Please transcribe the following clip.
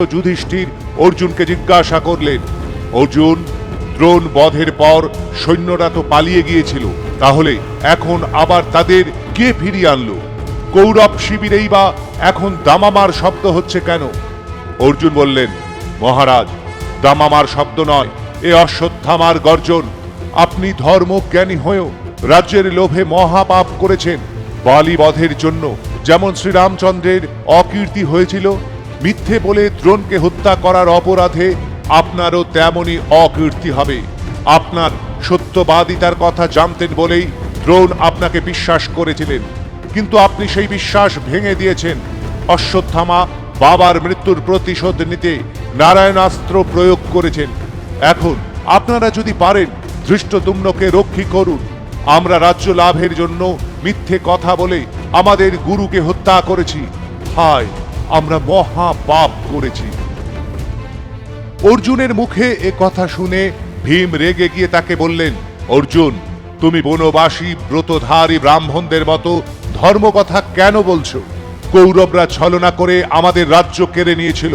যুধিষ্ঠির অর্জুনকে জিজ্ঞাসা করলেন, অর্জুন, দ্রোণ বধের পর সৈন্যরা তো পালিয়ে গিয়েছিল, তাহলে এখন আবার তাদের কে ফিরিয়ে আনলো? কৌরব শিবিরেই বা এখন দামামার শব্দ হচ্ছে কেন? অর্জুন বললেন, মহারাজ, দামামার শব্দ নয়, এ অশ্বত্থামার গর্জন। আপনি ধর্মজ্ঞানী হয়েও রাজ্যের লোভে মহাপাপ করেছেন। বালি বধের জন্য যেমন শ্রীরামচন্দ্রের অকীর্তি হয়েছিল মিথ্যে বলে দ্রোণকে হত্যা করার অপরাধে আপনারও তেমনই অকীর্তি হবে। আপনার সত্যবাদিতার কথা জানতেন বলেই দ্রোণ আপনাকে বিশ্বাস করেছিলেন। কিন্তু আপনি সেই বিশ্বাস ভেঙে দিয়েছেন। অশ্বত্থামা বাবার মৃত্যুর প্রতিশোধ নিতে নারায়ণাস্ত্র প্রয়োগ করেছেন। এখন আপনারা যদি পারেন ধৃষ্টদুম্নকে রক্ষী করুন। আমরা রাজ্য লাভের জন্য মিথ্যে কথা বলে আমাদের গুরুকে হত্যা করেছি। হায়! আমরা মহা পাপ করেছি। অর্জুনের মুখে এ কথা শুনে ভীম রেগে গিয়ে তাকে বললেন, অর্জুন, তুমি বনবাসী, ব্রতধারী ব্রাহ্মণদের মতো ধর্মকথা কেন বলছো? কৌরবরা ছলনা করে আমাদের রাজ্য কেড়ে নিয়েছিল।